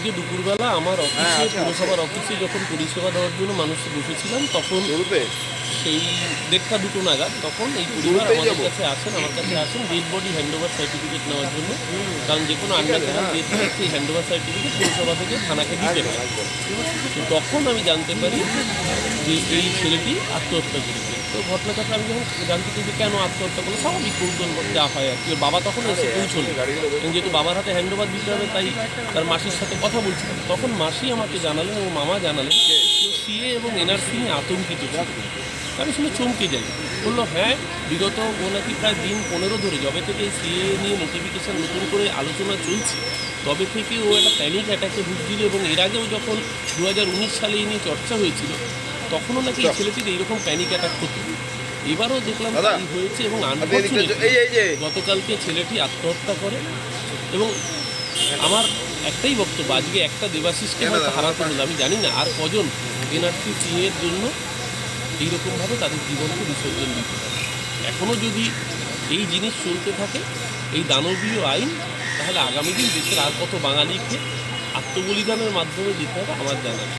আজকে দুপুরবেলা আমার হ্যাঁ, অফিসে আছে, আছে। পুরসভার অফিসে যখন পরিষেবা দেওয়ার জন্য মানুষ বসেছিলাম তখন সেই দেড়টা দুটো নাগাদ তখন এই পরিবার আমাদের কাছে আসেন আমার কাছে আসেন dead body hand over certificate নেওয়ার জন্য। কারণ যে কোনো আন্ডারগ্রাউন্ড হ্যাঁ। হলে সেই হ্যান্ড ওভার সার্টিফিকেট পুরসভা থেকে থানাকে দিতে হয় তো তখন আমি জানতে পারি যে এই ছেলেটি আত্মহত্যা করেছে। তো ঘটনাটা আমি যখন জানতে চাই যে কেন আত্মহত্যা করল স্বাভাবিক কৌতূহল যা হয় আর কি। ওর বাবা তখন এসে পৌঁছলো। যেহেতু বাবার হাতে হ্যান্ড ওভার দিতে হবে তাই তার মাসির সাথে কথা বলছিলাম। তখন মাসি আমাকে জানালেন এবং মামা জানালেন সিএ এবং এনআরসি নিয়ে আতঙ্কিত। আমি শুনে চমকে যাই। বলল হ্যাঁ বিগত ও নাকি প্রায় দিন পনেরো ধরে যবে থেকে সিএ নিয়ে নোটিফিকেশান নতুন করে আলোচনা চলছে তবে থেকে ও একটা প্যানিক অ্যাটাকে ভুগছিল এবং এর আগেও যখন দু হাজার উনিশ সালে এই নিয়ে চর্চা হয়েছিল তখনও নাকি এই ছেলেটির এইরকম প্যানিক অ্যাটাক হতো এবারও দেখলাম তাই হয়েছে এবং গতকালকে ছেলেটি আত্মহত্যা করে এবং আমার একটাই বক্তব্য আজকে একটা দেবাশিসকে হয়তো? হারাতে হলো আমি জানি না। আর কজন এনআরসি এর জন্য এইরকমভাবে তাদের জীবনকে বিসর্জন দিতে হবে এখনও যদি এই জিনিস চলতে থাকে এই দানবীয় আইন তাহলে আগামী দিন দেশের আর কত বাঙালিকে আত্মবলিদানের মাধ্যমে দিতে হবে আমার জানা।